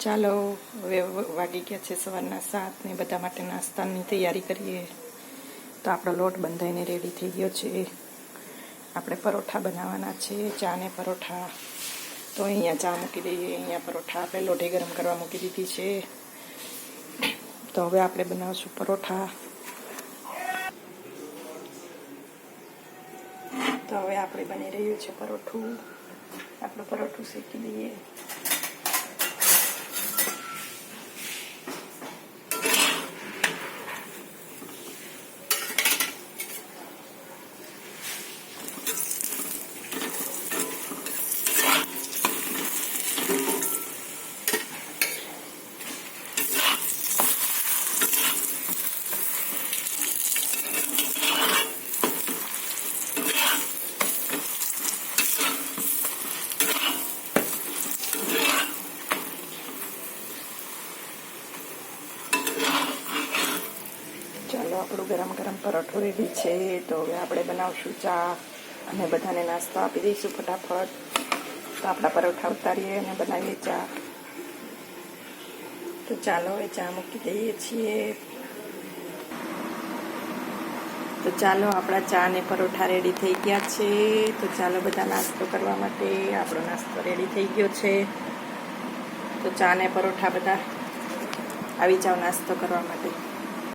ચાલો, હવે વાગી ગયા છે સવારના સાત ને બધા માટે નાસ્તાની તૈયારી કરીએ. તો આપણો લોટ બંધાઈને રેડી થઈ ગયો છે. આપણે પરોઠા બનાવવાના છે, ચા ને પરોઠા. તો અહીંયા ચા મૂકી દઈએ, અહીંયા પરોઠા આપણે લોઢે ગરમ કરવા મૂકી દીધી છે. તો હવે આપણે બનાવશું પરોઠા. તો હવે આપણે બની રહ્યું છે પરોઠું. આપણું પરોઠું શેકી દઈએ. ચાલો, આપણું ગરમ ગરમ પરોઠું રેડી છે. તો હવે આપણે બનાવશું ચા અને બધાને નાસ્તો આપી દઈશું ફટાફટ. તો આપણા પરોઠા ઉતારીએ અને બનાવીએ ચા. તો ચાલો, હવે ચા મૂકી દઈએ છીએ. તો ચાલો, આપણા ચા અને પરોઠા રેડી થઈ ગયા છે. તો ચાલો, બધા નાસ્તો કરવા માટે આપણો નાસ્તો રેડી થઈ ગયો છે. તો ચા ને પરોઠા બધા. આવી જાઓ નાસ્તો કરવા માટે.